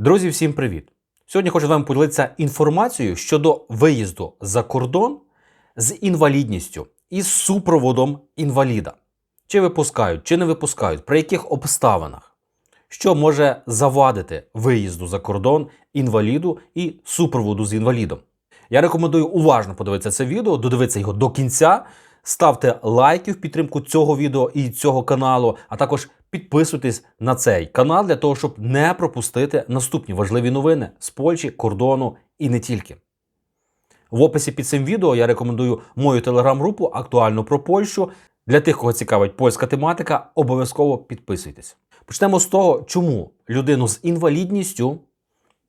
Друзі, всім привіт! Сьогодні хочу з вами поділитися інформацією щодо виїзду за кордон з інвалідністю і з супроводом інваліда. Чи випускають, чи не випускають, при яких обставинах, що може завадити виїзду за кордон інваліду і супроводу з інвалідом. Я рекомендую уважно подивитися це відео, додивитися його до кінця. Ставте лайки в підтримку цього відео і цього каналу, а також підписуйтесь на цей канал для того, щоб не пропустити наступні важливі новини з Польщі, кордону і не тільки. В описі під цим відео я рекомендую мою телеграм-групу актуально про Польщу. Для тих, кого цікавить польська тематика, обов'язково підписуйтесь. Почнемо з того, чому людину з інвалідністю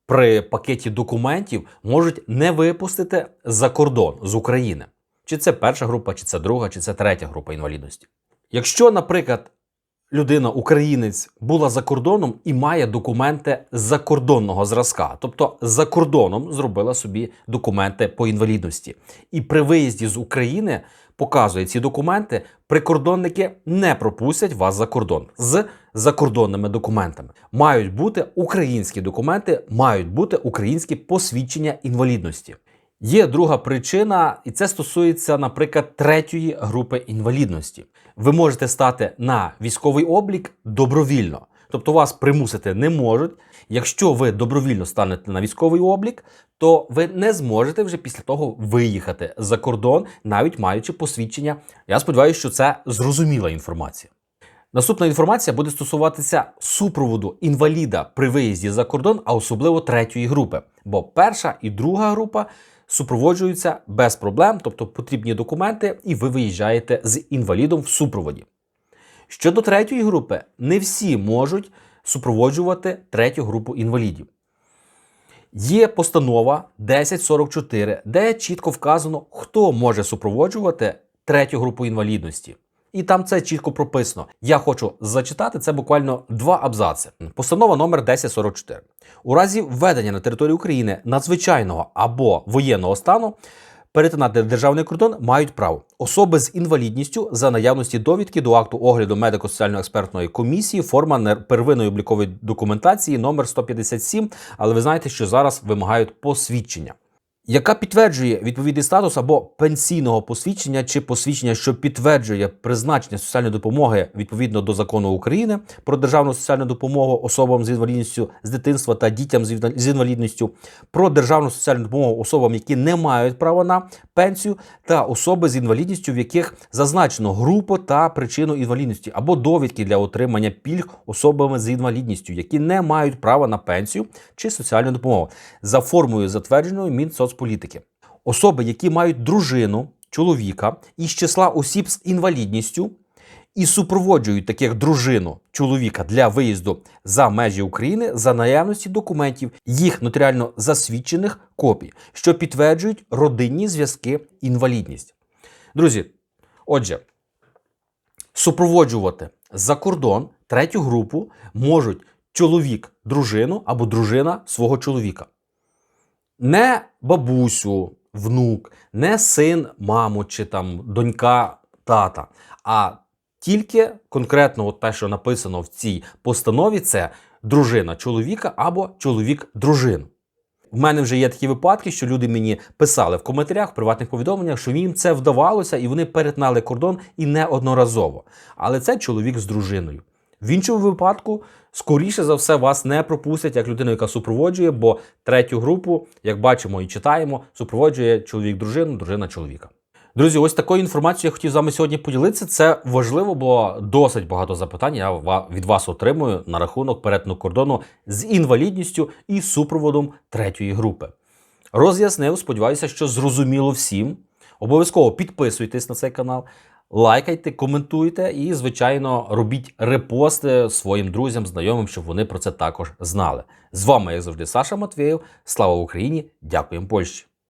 при пакеті документів можуть не випустити за кордон з України. Чи це перша група, чи це друга, чи це третя група інвалідності. Якщо, наприклад, людина, українець, була за кордоном і має документи закордонного зразка, тобто за кордоном зробила собі документи по інвалідності, і при виїзді з України показує ці документи, прикордонники не пропустять вас за кордон з закордонними документами. Мають бути українські документи, мають бути українські посвідчення інвалідності. Є друга причина, і це стосується, наприклад, третьої групи інвалідності. Ви можете стати на військовий облік добровільно, тобто вас примусити не можуть. Якщо ви добровільно станете на військовий облік, то ви не зможете вже після того виїхати за кордон, навіть маючи посвідчення. Я сподіваюся, що це зрозуміла інформація. Наступна інформація буде стосуватися супроводу інваліда при виїзді за кордон, а особливо третьої групи. Бо перша і друга група супроводжуються без проблем, тобто потрібні документи, і ви виїжджаєте з інвалідом в супроводі. Щодо третьої групи, не всі можуть супроводжувати третю групу інвалідів. Є постанова 1044, де чітко вказано, хто може супроводжувати третю групу інвалідності. І там це чітко прописано. Я хочу зачитати це буквально два абзаци. Постанова номер 1044. У разі введення на територію України надзвичайного або воєнного стану перетинати державний кордон мають право особи з інвалідністю за наявності довідки до акту огляду медико-соціально-експертної комісії, форма первинної облікової документації номер 157, але ви знаєте, що зараз вимагають посвідчення яка підтверджує відповідний статус або пенсійного посвідчення чи посвідчення, що підтверджує призначення соціальної допомоги відповідно до закону України про державну соціальну допомогу особам з інвалідністю з дитинства та дітям з інвалідністю, про державну соціальну допомогу особам, які не мають права на пенсію, та особи з інвалідністю, в яких зазначено групу та причину інвалідності, або довідки для отримання пільг особами з інвалідністю, які не мають права на пенсію чи соціальну допомогу. За формою затвердженою Мінсоцполітики. Особи, які мають дружину, чоловіка із числа осіб з інвалідністю і супроводжують таких дружину чоловіка для виїзду за межі України за наявності документів, їх нотаріально засвідчених копій, що підтверджують родинні зв'язки інвалідність. Друзі, отже, супроводжувати за кордон третю групу можуть чоловік дружину або дружина свого чоловіка. Не бабусю, внук, не син, маму чи там донька тата, а тільки конкретно от те, що написано в цій постанові, це дружина чоловіка або чоловік дружину. В мене вже є такі випадки, що люди мені писали в коментарях, в приватних повідомленнях, що їм це вдавалося, і вони перетнали кордон і неодноразово. Але це чоловік з дружиною. В іншому випадку, скоріше за все, вас не пропустять як людину, яка супроводжує, бо третю групу, як бачимо і читаємо, супроводжує чоловік дружину, дружина чоловіка. Друзі, ось такою інформацією я хотів з вами сьогодні поділитися. Це важливо, бо досить багато запитань я від вас отримую на рахунок перетину кордону з інвалідністю і супроводом третьої групи. Роз'яснив, сподіваюся, що зрозуміло всім. Обов'язково підписуйтесь на цей канал, лайкайте, коментуйте і, звичайно, робіть репости своїм друзям, знайомим, щоб вони про це також знали. З вами, як завжди, Саша Матвєєв. Слава Україні! Дякуємо Польщі!